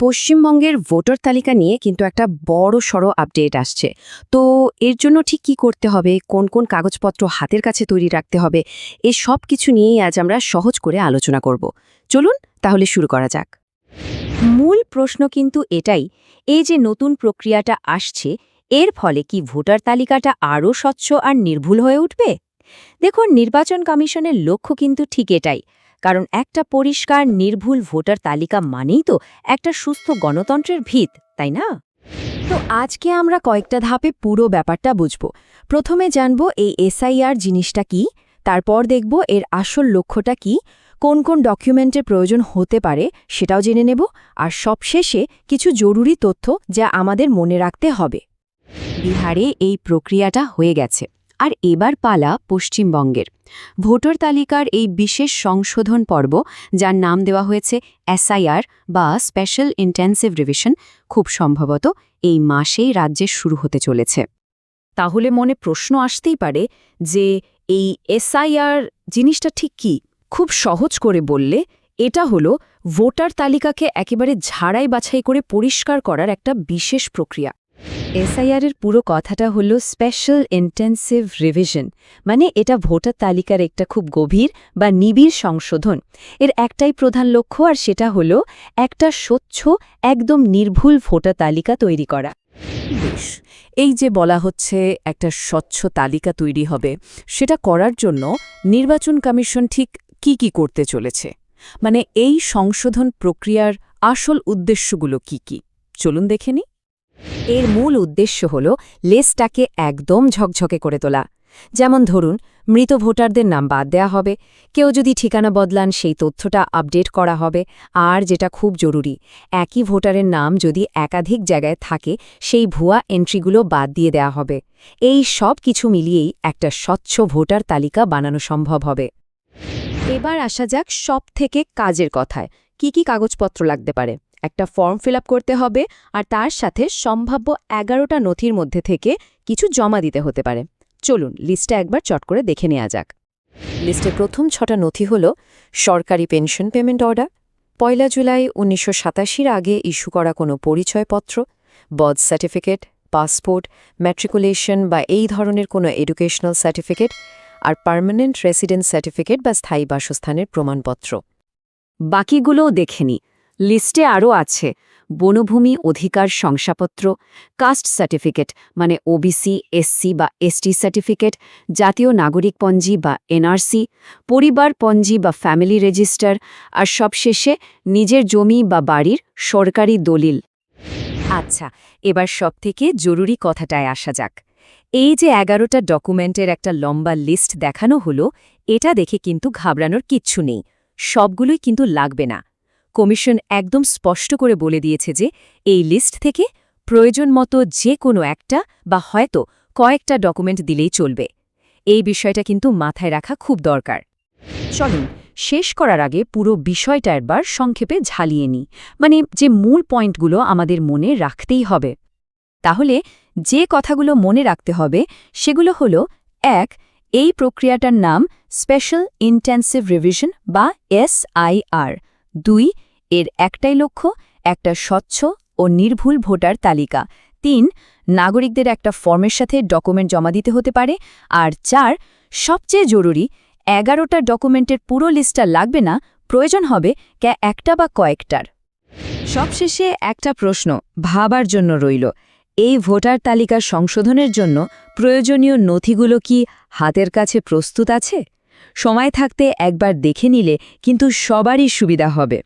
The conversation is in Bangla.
পশ্চিমবঙ্গের ভোটার তালিকা নিয়ে কিন্তু একটা বড় সড়ো আপডেট আসছে। তো এর জন্য ঠিক কি করতে হবে? কোন কোন কাগজপত্র হাতের কাছে তৈরি রাখতে হবে? এই সব কিছু নিয়েই আজ আমরা সহজ করে আলোচনা করব। চলুন তাহলে শুরু করা যাক। মূল প্রশ্ন কিন্তু এটাই, এই যে নতুন প্রক্রিয়াটা আসছে, এর ফলে কি ভোটার তালিকাটা আরও স্বচ্ছ আর নির্ভুল হয়ে উঠবে? দেখুন, নির্বাচন কমিশনের লক্ষ্য কিন্তু ঠিক এটাই। কারণ একটা পরিষ্কার, নির্ভুল ভোটার তালিকা মানেই তো একটা সুস্থ গণতন্ত্রের ভিত, তাই না? তো আজকে আমরা কয়েকটা ধাপে পুরো ব্যাপারটা বুঝব। প্রথমে জানব এই এসআইআর জিনিসটা কি, তারপর দেখব এর আসল লক্ষ্যটা কি, কোন কোন ডকুমেন্টের প্রয়োজন হতে পারে সেটাও জেনে নেব, আর সবশেষে কিছু জরুরি তথ্য যা আমাদের মনে রাখতে হবে। বিহারে এই প্রক্রিয়াটা হয়ে গেছে। আর এবার পালা পশ্চিমবঙ্গের। ভোটার তালিকার এই বিশেষ সংশোধন পর্ব, যার নাম দেওয়া হয়েছে এসআইআর বা স্পেশাল ইন্টেন্সিভ রিভিশন, খুব সম্ভবত এই মাসেই রাজ্যে শুরু হতে চলেছে। তাহলে মনে প্রশ্ন আসতেই পারে যে এই এসআইআর জিনিসটা ঠিক কি? খুব সহজ করে বললে, এটা হলো ভোটার তালিকাকে একেবারে ঝাড়াই বাছাই করে পরিষ্কার করার একটা বিশেষ প্রক্রিয়া। এসআইআরের পুরো কথাটা হল স্পেশাল ইন্টেন্সিভ রিভিশন মানে এটা ভোটার তালিকার একটা খুব গভীর বা নিবিড় সংশোধন। এর একটাই প্রধান লক্ষ্য আর সেটা হল একটা স্বচ্ছ, একদম নির্ভুল ভোটার তালিকা তৈরি করা। বেশ, এই যে বলা হচ্ছে একটা স্বচ্ছ তালিকা তৈরি হবে, সেটা করার জন্য নির্বাচন কমিশন ঠিক কি কি করতে চলেছে? মানে এই সংশোধন প্রক্রিয়ার আসল উদ্দেশ্যগুলো কি কি? চলুন দেখে নি এর মূল উদ্দেশ্য হল লেসটাকে একদম ঝকঝকে করে তোলা। যেমন ধরুন, মৃত ভোটারদের নাম বাদ দেয়া হবে, কেউ যদি ঠিকানা বদলান, সেই তথ্যটা আপডেট করা হবে, আর যেটা খুব জরুরি, একই ভোটারের নাম যদি একাধিক জায়গায় থাকে, সেই ভুয়া এন্ট্রিগুলো বাদ দিয়ে দেয়া হবে। এই সব কিছু মিলিয়েই একটা স্বচ্ছ ভোটার তালিকা বানানো সম্ভব হবে। এবার আসা যাক সব থেকে কাজের কথায়, কি কি কাগজপত্র লাগতে পারে। একটা ফর্ম ফিল করতে হবে আর তার সাথে সম্ভাব্য এগারোটা নথির মধ্যে থেকে কিছু জমা দিতে হতে পারে। চলুন লিস্টটা একবার চট করে দেখে নেওয়া যাক। লিস্টে প্রথম ছটা নথি হল সরকারি পেনশন পেমেন্ট অর্ডার পয়লা জুলাই উনিশশো সাতাশির আগে ইস্যু করা কোনো পরিচয়পত্র বার্থ সার্টিফিকেট পাসপোর্ট ম্যাট্রিকুলেশন বা এই ধরনের কোনো এডুকেশনাল সার্টিফিকেট আর পার্মানেন্ট রেসিডেন্স সার্টিফিকেট বা স্থায়ী বাসস্থানের প্রমাণপত্র। বাকিগুলোও দেখেনি লিস্টে আরও আছে বনভূমি অধিকার শংসাপত্র, কাস্ট সার্টিফিকেট মানে ওবিসি এসসি বা এসটি সার্টিফিকেট, জাতীয় নাগরিক পঞ্জি বা এনআরসি পরিবার পঞ্জি বা ফ্যামিলি রেজিস্টার, আর সবশেষে নিজের জমি বা বাড়ির সরকারি দলিল। আচ্ছা এবার সবথেকে জরুরি কথাটায় আসা যাক। এই যে এগারোটা ডকুমেন্টের একটা লম্বা লিস্ট দেখানো হলো, এটা দেখে কিন্তু ঘাবড়ানোর কিচ্ছু নেই। সবগুলোই কিন্তু লাগবে না। কমিশন একদম স্পষ্ট করে বলে দিয়েছে যে, এই লিস্ট থেকে প্রয়োজন মতো যে কোনো একটা বা হয়তো কয়েকটা ডকুমেন্ট দিলেই চলবে। এই বিষয়টা কিন্তু মাথায় রাখা খুব দরকার। চলুন, শেষ করার আগে পুরো বিষয়টা একবার সংক্ষেপে ঝালিয়ে নিই। মানে যে মূল পয়েন্টগুলো আমাদের মনে রাখতেই হবে। তাহলে যে কথাগুলো মনে রাখতে হবে সেগুলো হল, এক, এই প্রক্রিয়াটার নাম স্পেশাল ইন্টেন্সিভ রিভিশন বা এসআইআর দুই এর একটাই লক্ষ্য, একটা স্বচ্ছ ও নির্ভুল ভোটার তালিকা। তিন, নাগরিকদের একটা ফর্মের সাথে ডকুমেন্ট জমা দিতে হতে পারে। আর চার, সবচেয়ে জরুরি, এগারোটা ডকুমেন্টের পুরো লিস্টটা লাগবে না, প্রয়োজন হবে ক্যা একটা বা কয়েকটার। সবশেষে একটা প্রশ্ন ভাবার জন্য রইল। এই ভোটার তালিকার সংশোধনের জন্য প্রয়োজনীয় নথিগুলো কি হাতের কাছে প্রস্তুত আছে? সময় থাকতে একবার দেখে নিলে কিন্তু সবারই সুবিধা হবে।